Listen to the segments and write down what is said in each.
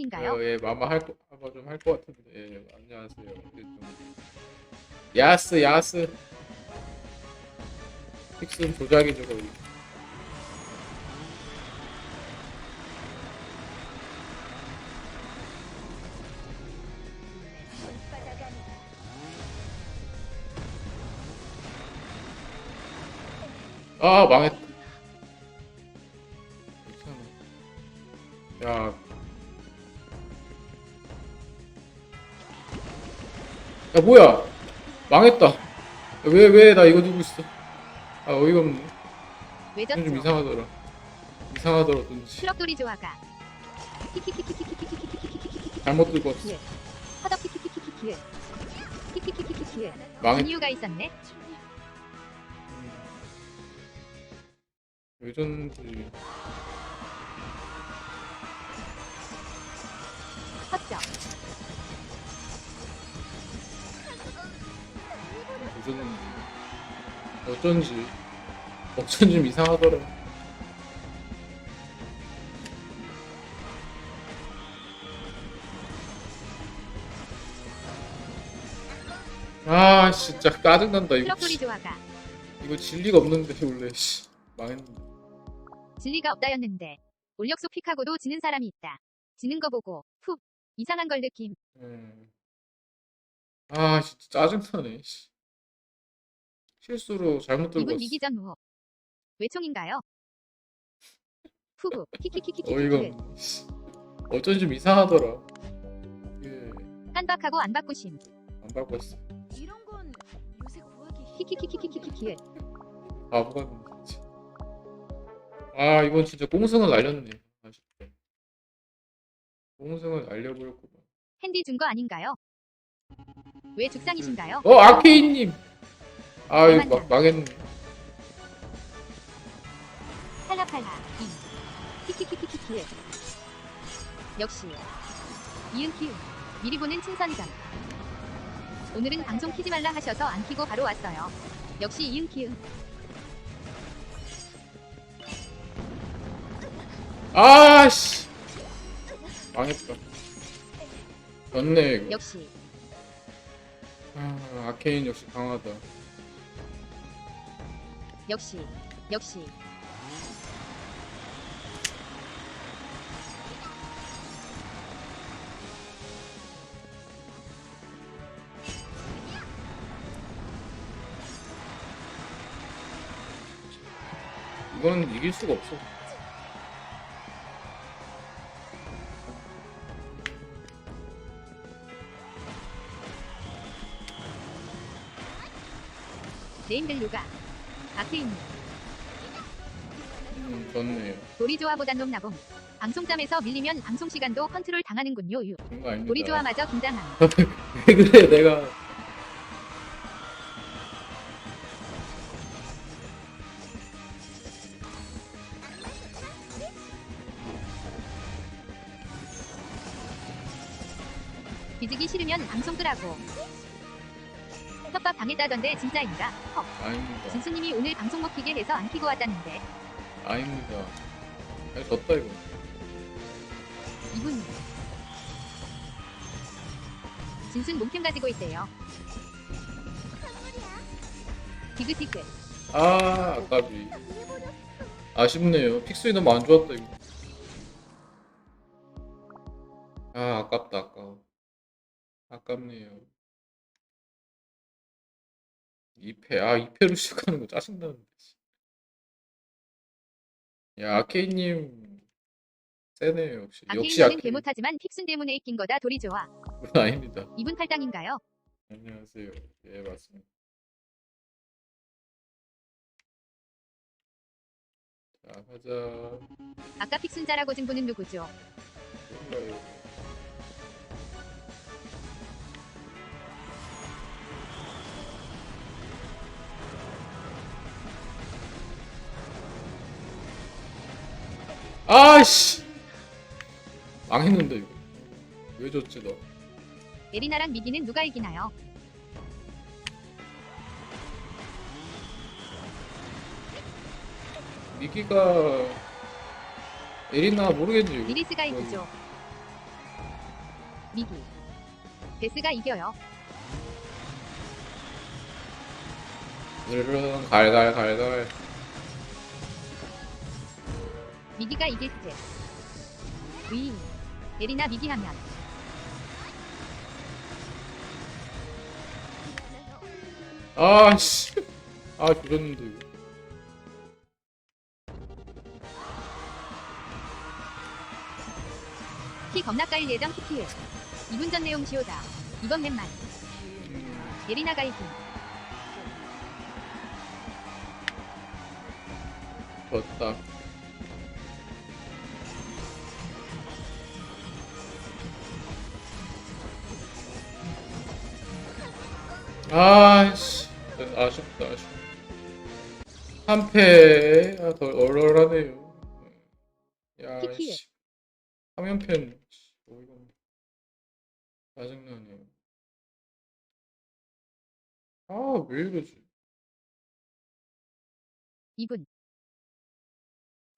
분인가요? 어, 예, 마마 할거좀할 것 같은데. 예, 안녕하세요. 좀... 야스, 야스. 픽슨 조작이 조금. 아 망했. 야 야 뭐야? 망했다. 왜 왜 나 이거 두고 있어? 아 어이가 없네. 좀, 좀 이상하더라. 이상하더라 든지. 트럭돌이 왔어. 망했 이유가 있었네? 음. 왜전지 확정 졌는지 어쩐지 어쩐지 좀 이상하더라 아 진짜 짜증난다 이거 좋아가. 이거 진리가 없는데 원래 씨 망했는데 진리가 없다였는데. 올력소 픽하고도 지는 사람이 있다. 지는 거 보고 푹 이상한 걸 느낌. 음. 아 진짜 짜증나네 씨. 실수로 잘못 들고 이분 왔어. 위기 전 무호. 외총인가요? 푸구 어이가 키키키키키키 없네. 씨. 어쩐지 좀 이상하더라. 예, 깐박하고 안 바꾸심. 안 바꿨어. 이런 건 요새 구하기 키키키키키키키. 바보 같네 진짜. 아 이건 진짜 꽁승을 날렸네. 아쉽다 꽁승을 날려버렸구만. 핸디 준 거 아닌가요? 왜 죽상이신가요? 어 아케이님 아 막, 그만요. 망했네 팔라팔라 이 키키키키키키. 역시 이응 키우 미리 보는 친선전 오늘은 방송 키지 말라 하셔서 안 키고 바로 왔어요. 역시 이응 키우. 아씨! 망했다. 졌네 이거. 역시 아 아케인 역시 강하다 역시 역시. 이건 이길 수가 없어. 네임벨루가 아크인님 음 졌네요. 도리조아보단 놈나봄. 방송짬에서 밀리면 방송 시간도 컨트롤 당하는군요 유. 그런 거 아닙니다. 도리조아마저 긴장함 왜 그래 내가. 뒤지기 싫으면 방송 끄라고 당했다던데 진짜인가? 헉 아닙니다. 진수님이 오늘 방송 못 키게 해서 안 키고 왔다는데? 아닙니다. 아니 졌다 이거. 이분 진순 몸캠 가지고 있대요. 디귿디귿 아 아깝이. 아쉽네요. 픽스이 너무 안 좋았다 이거. 아 아깝다 아까워. 아깝네요 2패 아 2패로 시작하는 거 짜증나는데 야 아케이님 세네요 역시. 역시 아케인은 개 아케이. 못하지만 픽순 때문에 이긴 거다 도리조아. 그건 아닙니다. 이분 팔당인가요? 안녕하세요. 예 맞습니다. 자 가자. 아까 픽순 자라고 진 분은 누구죠? 몰라요. 아이씨 망했는데 이거 왜 졌지 너? 에리나랑 미기는 누가 이기나요? 미기가 에리나 모르겠지. 이거. 미리스가 이기죠. 미기. 베스가 이겨요. 으르릉 갈갈갈갈 미기가 이겠지. 위인. 에리나 미기하면. 아, 씨. 아, 그랬는데. 이거. 키 겁나 까일 예정 키키에. 2분 전 내용 시오다. 이번 맵만. 예리나 가이드. 졌다. 아씨. 아쉽다 아쉽다. 한패 아, 더 얼얼하네요. 야씨. 3연패는 어이가 뭐 짜증나네 아왜 이러지? 이분.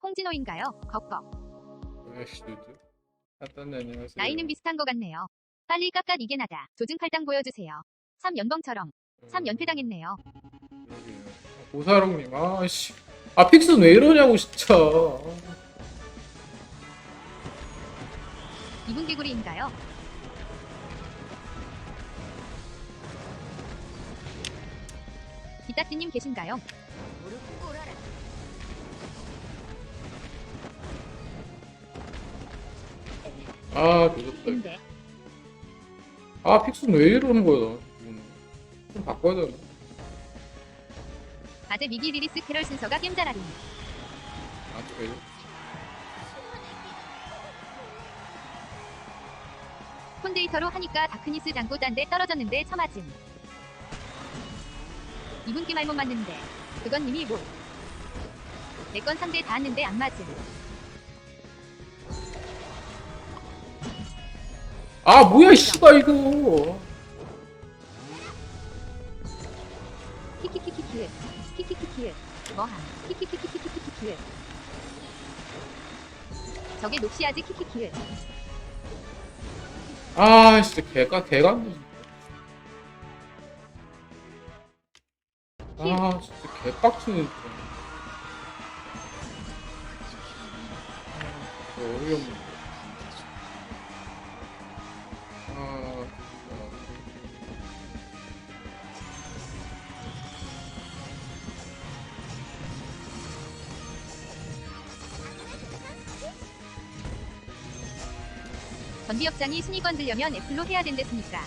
홍진호인가요? 걷거. 에이씨 누드 아, 나이는 비슷한 것 같네요. 빨리 깎아 이게 나다. 조증 팔당 보여주세요. 3연봉처럼 3연패 음. 당했네요. 오사롱님 아씨. 아 픽슨 왜 이러냐고 진짜. 2분 개구리인가요? 이따찌님 계신가요? 아 늦었다 아 픽슨 왜 이러는 거야 바꿔야 아재 미기 리리스 캐럴 순서가 겜자라리. 아, 그래? 콘데이터로 하니까 다크니스 장고 짠데 떨어졌는데 처맞음. 이분기 말 못 맞는데 그건 이미 뭐. 내건 3대 닿았는데 안 맞음. 아, 뭐야, 이씨발, 이거. 뭐함 키키키키키키키키 저게 녹시아지 키키키. 아 진짜 개가 개가 아 진짜 개빡치는 아, 진짜 어이없네. 전기 협상이 순위권 들려면 애플로 해야 된댔습니까?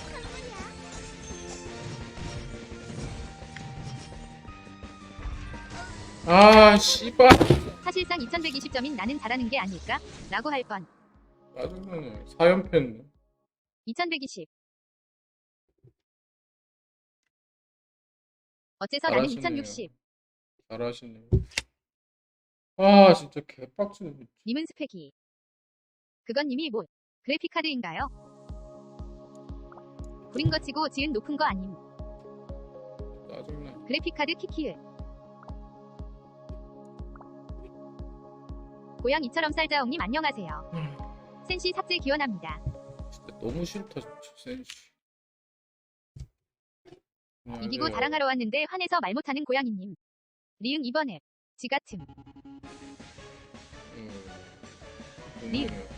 아 씨발 사실상 2120점인 나는 잘하는 게 아닐까? 라고 할 뻔. 짜증나네 4연패했네 2120. 어째서 나는 2060. 잘하시네 아 진짜 개빡치네 님은 스펙이. 그건 님이 못. 뭐 그래픽카드인가요? 구린 거 치고 지은 높은 거 아님. 그래픽카드 키키을. 고양이처럼 살자옹님 안녕하세요. 음. 센시 삭제 기원합니다. 진짜 너무 싫다 센시. 아, 이기고 네. 자랑하러 왔는데 화내서 말 못하는 고양이님. 리응 이번에 지가틈. 음. 리응. 음.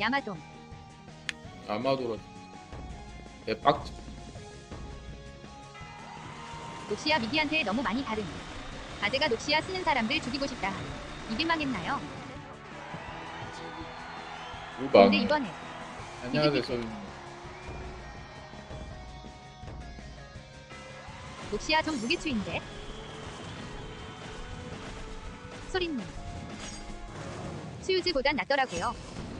야마동 아마도라. 예, 녹시야 미디한테 너무 많이 다른 아재가 녹시야 쓰는 사람들 죽이고 싶다 이게 망했나요? 우방. 근데 이번에 안녕하세요. 녹시야 좀 무게추인데 소린님 수유즈보단 낫더라고요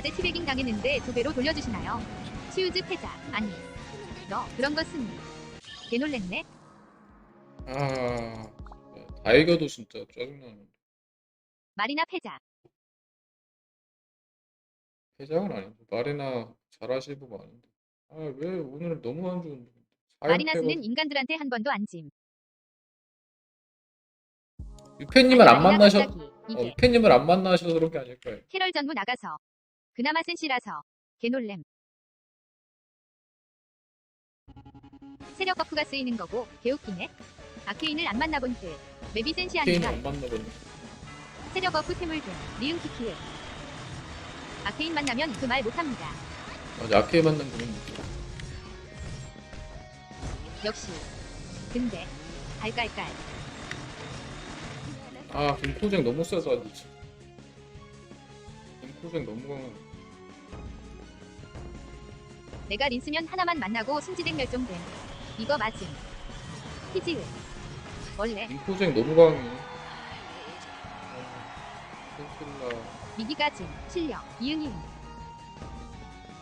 아재 티베깅 당했는데 두 배로 돌려주시나요? 슈즈 패자 아니 너 그런 거 쓰니 개놀랬네. 아 다 이겨도 진짜 짜증나는 마리나 패자. 회장은 아닌데 마리나 잘하시는 분 많은데. 아 왜 오늘 너무 안 좋은데. 마리나스는 인간들한테 한 번도 안 짐. 유팬님을 안 만나셔 어, 이게 유팬님을 안 만나셔서 그런 게 아닐까요? 캐럴 전무 나가서 그나마 센 씨라서 개놀램. 세력 버프가 쓰이는 거고 개웃기네. 아케인을 안 만나본 듯. 맵이 센시? 안 만나봤네 세력 버프 태물등 리응 키키을. 아케인 만나면 그 말 못합니다. 맞아 아케이 만난 느낌 역시. 근데 갈깔깔. 아 김포쟁 너무 세다 진짜 김 포쟁 너무 강하네 내가 린스면 하나만 만나고 순지댁 멸종됨. 이거 맞음. 히지을. 원래 김포쟁 너무 강해 아, 센틀라 미기가 진, 실력, 이응이응.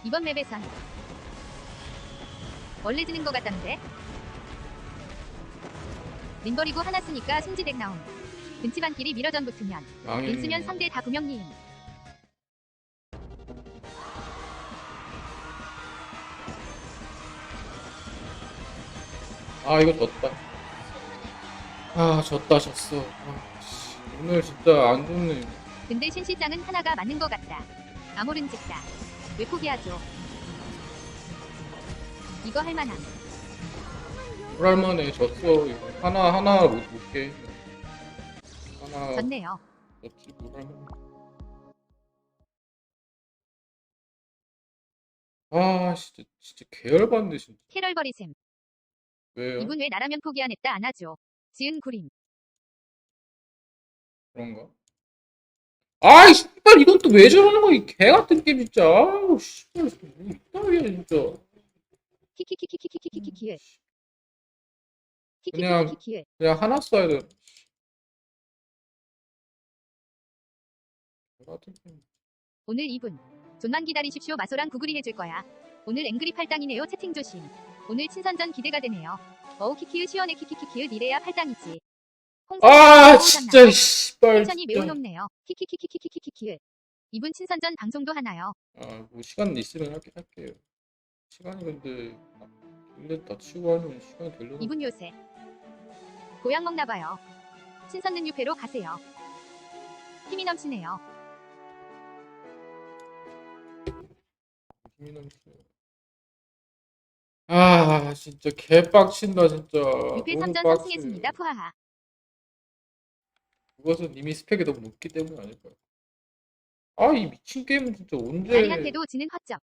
이번 맵에선 원래 지는 것 같다는데? 린 버리고 하나 쓰니까 승지덱 나옴. 근치반끼리 밀어전 붙으면 망해 린스면 상대 다 구명리임. 아 이거 졌다 아 졌다 졌어 아, 씨. 오늘 진짜 안 좋네 근데 신실장은 하나가 맞는 것 같다. 아모른 직다. 왜 포기하죠? 이거 할만함. 불할만해 졌어 이거 하나 하나 못 못게 하나 졌네요. 졌지 불할만해 아 진짜 진짜 계열받네 진짜 캐럴 버리셈. 왜요 이분 왜 나라면 포기 안 했다 안 하죠? 지은 구림. 그런가 아이 씨발 이건 또 왜 저러는 거야 이 개 같은 게임 진짜 아우 씨발 뭐 이따위야 진짜 키키키키키키키키키. 그냥-. 그냥 하나 써야 돼 오늘 2분. 좀만 기다리십시오. 마소랑 구글이 해줄 거야. 오늘 앵그리 팔당이네요. 채팅 조심. 오늘 친선전 기대가 되네요. 어우 키키으 시원해 키키키키으 니래야 팔당이지. 홍삼 아 진짜 나. 씨발 텐션이 매우 높네요. 키키키키키키키키키으. 이분 친선전 방송도 하나요? 아뭐 시간 있으면 할게 할게요 시간이 근데 근데 다 치고 하면 시간이 되려나 이분 요새 고향 먹나 봐요. 친선는 유패로 가세요. 힘이 넘치네요. 힘이 넘치네 아 진짜 개빡친다 진짜 유패 너무 3전 빡치. 성승했습니다. 푸하하. 그것은 이미 스펙이 너무 높기 때문이 아닐까요 아 이 미친 게임은 진짜 언제 나리한테도 지는 허점.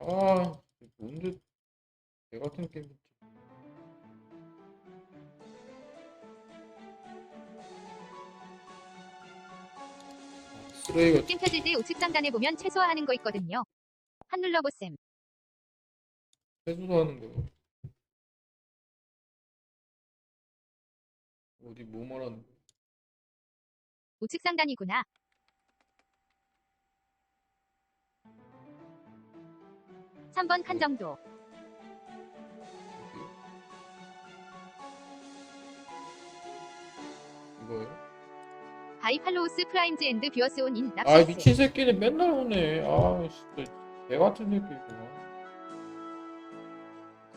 아 언제 개 같은 게임 진짜. 아, 쓰레기가 게임 펴질 때 우측 상단에 보면 최소화하는 거 있거든요. 한 눌러보셈. 해소도 하는 거야 어디 뭐 말하는 거야 우측 상단이구나. 삼 번 칸 정도. 이거요? 바이팔로우스 프라임즈 앤드 뷰어스 온인 아 납시스. 미친 새끼는 맨날 오네 아 진짜 개 같은 새끼구나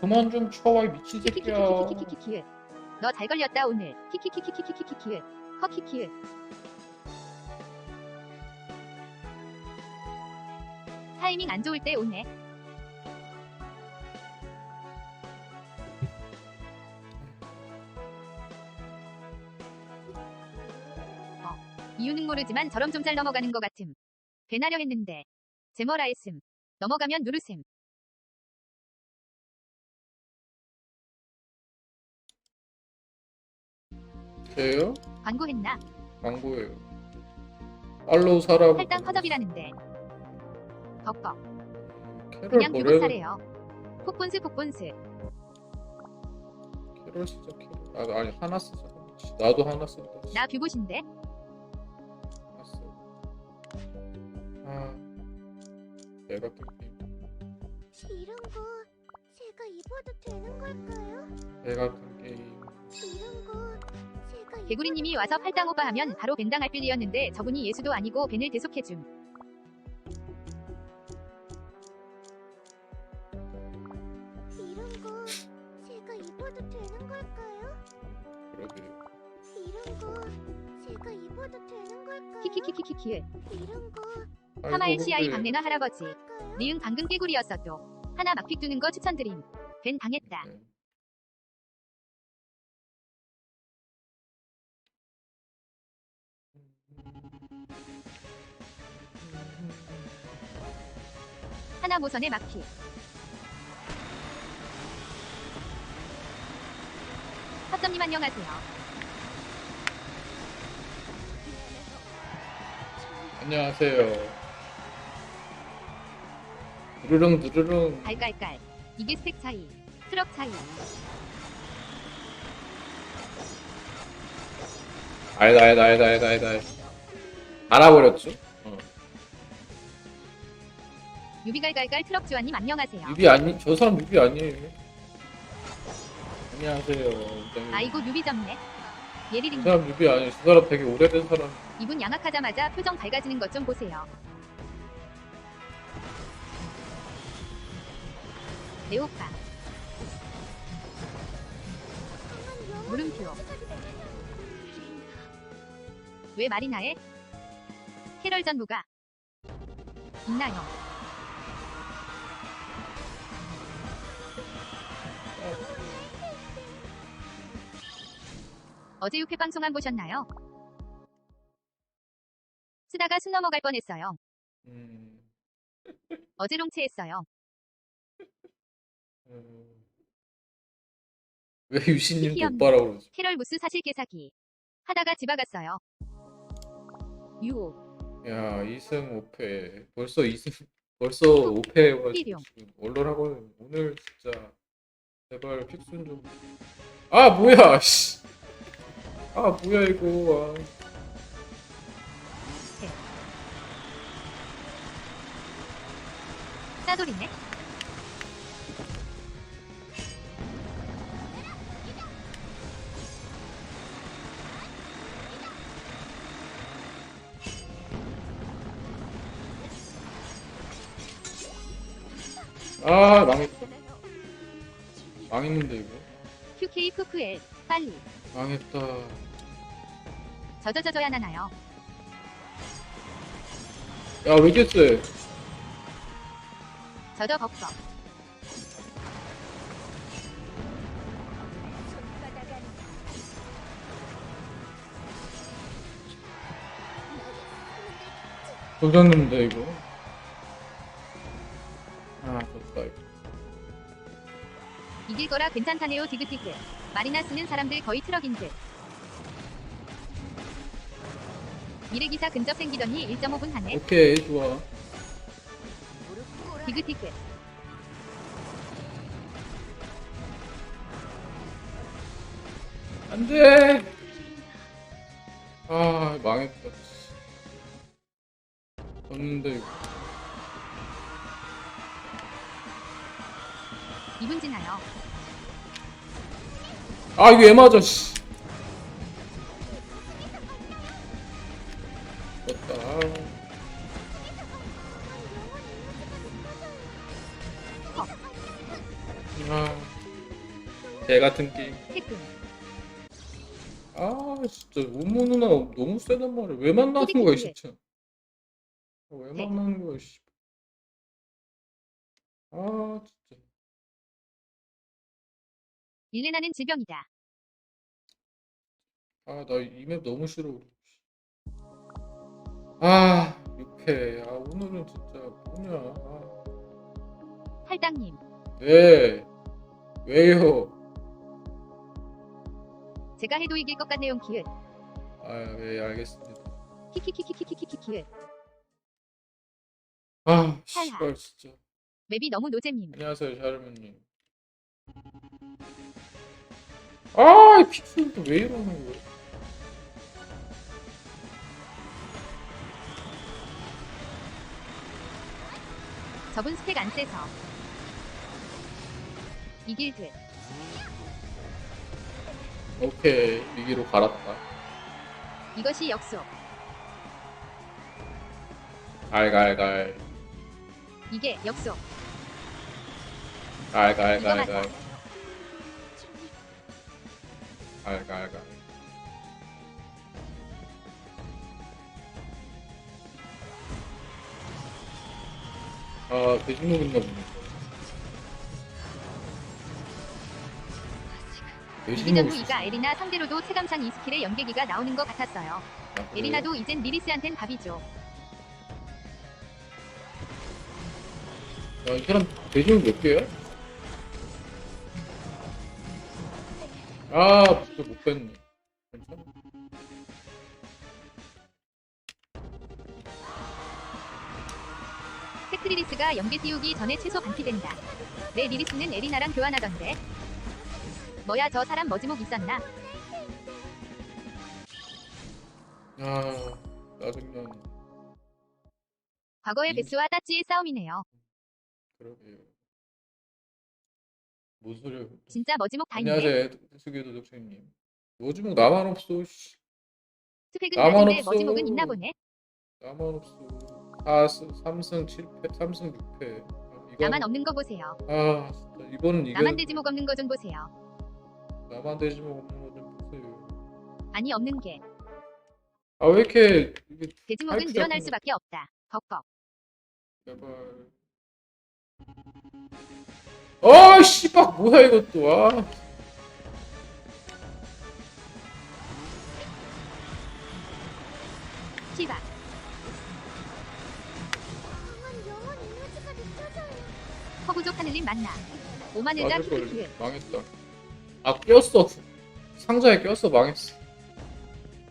그만 좀 쳐와 이 미친 새끼야 키키키키키키키키. 너잘 걸렸다 오늘. 키키키키키키키키. 허키키. 타이밍 안 좋을 때 오네. 이유는 모르지만 저럼 좀 잘 넘어가는 것 같음. 배나려 했는데. 제머라 했음. 넘어가면 누르셈. 돼요? 광고했나? 광고예요. 팔로우 사라고. 할당 허접이라는데. 캐럴 그냥 교복 버려. 사래요. 폭본스 폭본스. 캐럴 쓰자 캐럴. 아 아니 하나 쓰자. 나도 하나 쓴다. 나 뷰봇인데. 아 내가 게임. 이런 거 제가 입어도 되는 걸까요? 내가 그 게임. 이런 거 제가 개구리님이 와서 팔당 오빠 하면 바로 벤당할 빌리였는데 저분이 예수도 아니고 벤을 대속해줌. 이런 거 제가 입어도 되는 걸까요? 그러게. 이런 거 제가 입어도 되는 걸까요? 키키키키키키. 이런 거 하마일 CI 박내나 할아버지. 니은 방금 깨구리였어도. 하나 막픽 두는 거 추천드림. 벤 당했다. 네. 하나 모선의 막픽. 허점님 안녕하세요. 안녕하세요. 누르릉 누르릉. 깔깔깔. 이게 스펙 차이. 트럭 차이. 아니다 아니다 아니다 아니다 아니다. 알아버렸죠? 어. 유비갈갈갈 트럭 주아님 안녕하세요. 유비 아니 저 사람 유비 아니에요. 안녕하세요. 원장님. 아이고 유비. 저 예리링. 사람 유비 아니에요. 저 사람 되게 오래된 사람. 이분 양악하자마자 표정 밝아지는 것 좀 보세요. 레오파. 물음표. 왜 마리나에? 캐럴 전부가 있나요? 어제 육회 방송 안 보셨나요? 쓰다가 숨 넘어갈 뻔했어요. 음. 어제 롱체했어요. 음. 왜 유신님 희귀한 오빠라고 그러지? 캐럴 무스 사실 개사기. 하다가 집아갔어요. 유. 야 2승 5패 벌써 2승 벌써 5패여가지고 띠룡. 지금 얼얼하고 오늘 진짜 제발 픽순 좀 아 뭐야 씨. 아 뭐야 이거 아. 싸돌이네. 아 망했다 망했는데 이거 QK 푸프엘. 빨리. 망했다 저저저저야 나나요. 야왜 이렇게 세 저저 벅벅. 도졌는데 이거 거라 괜찮다네요 디귿디귿. 마리나 쓰는 사람들 거의 트럭인 듯. 미래기사 근접 생기더니 1.5분 하네. 오케이 좋아 디귿디귿. 안돼 아 망했다 졌는데 이거 2분 지나요. 아 이거 왜 맞아 씨 졌다 아개 같은 게임. 아 진짜 우모 누나 너무 세단 말이야 왜 만나는 거야 진짜 아, 왜 네. 만나는 거야 씨. 아 진짜 일레나는 질병이다. 아 나 이 맵 너무 싫어 아 6패 아 오늘은 진짜 뭐냐 아. 팔당님, 네. 왜요? 제가 해도 이길 것 같네요. 키읔. 아, 예, 알겠습니다. 키키키키키키키키키읔. 아, 씨발, 진짜. 맵이 너무 노잼님. 안녕하세요, 샤르면님. 아, 이 픽셀도 왜 이러는 거야? 저분 스펙 안 세서. 이길 듯. 오케이, 위기로 갈았다. 이것이 역속. 갈갈갈. 이게 역속. 갈갈갈갈. 갈갈갈. 아, 돼지목 있나 보네. 이기전 돼지목 후 이가 에리나 상대로도 체감상 이 스킬의 연계기가 나오는 것 같았어요. 아, 에리나도 이젠 리리스한텐 밥이죠. 야, 이 사람 돼지목 몇 개야? 아, 진짜 못 뺐네. 괜찮아. 테크리리스가 연계 띄우기 전에 최소 반피된다. 내 리리스는 에리나랑 교환하던데. 뭐야 저 사람 머지목 있었나? 아, 짜증나네. 과거의 이- 베스와 따찌의 싸움이네요. 그러게요. 뭔 소리야? 진짜 머지목 다인데 안녕하세요, 수기 도덕생님. 요즘은 나만 없어, 씨. 스펙은 나만 낮은데 없어. 머지목은 있나 보네. 나만 없어. 4승, 3승 7패, 3승 6패. 아, 이건, 나만 없는 거 보세요. 아, 진짜 이거는 이게 나만 돼지목 없는 거 좀 보세요. 나만 돼지목 없는 거좀 보세요. 아니 없는 게 아, 왜 이렇게 이게 돼지목은 아이쿠, 늘어날. 수밖에 없다. 벅벅. 제발. 아, 씨발 뭐야 이것도. 아. 느껴져요. 허구족 하늘님 만나. 걸 키키키을. 망했다. 아 꼈어. 상자에 꼈어 망했어.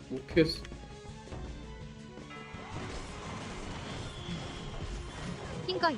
못 피했어. 흰거이.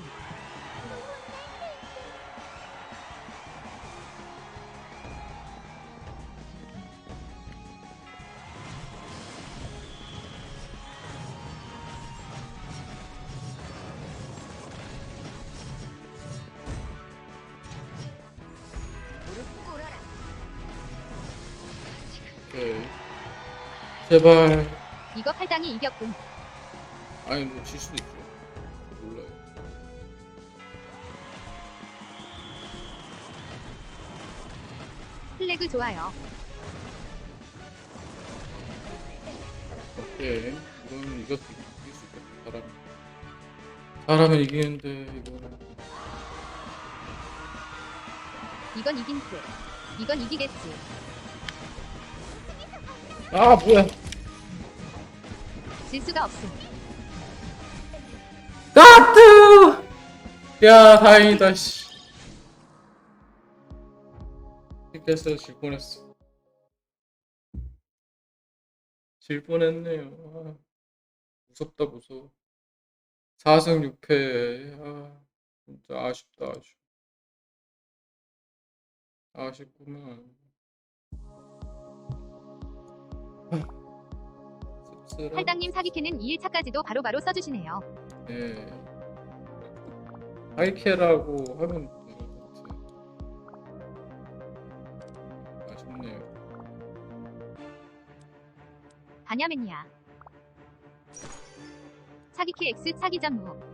제발. 이거 팔당이 이겼군. 아니 뭐 질 수도 있죠. 몰라요. 플래그 좋아요. 오케이. 이거는 이겼 이길 수 있겠다. 사람. 사람은 이기는데 이거는. 이건 이긴 듯. 이건 이기겠지. 아 뭐야. 질 수가 없음. 까뜨! 야 다행이다 씨. 이렇게 질 뻔했어. 질 뻔했네요. 아, 무섭다 무서워. 4승 6패. 아, 진짜 아쉽다 아쉽. 아쉽구만. 아, 씁쓸하다. 팔당님 사기캐는 2일차까지도 바로바로 써주시네요. 예. 하이캐라고 하면 되는 것 같아. 아쉽네요. 바냐맨이야. 사기캐 X 사기 전무.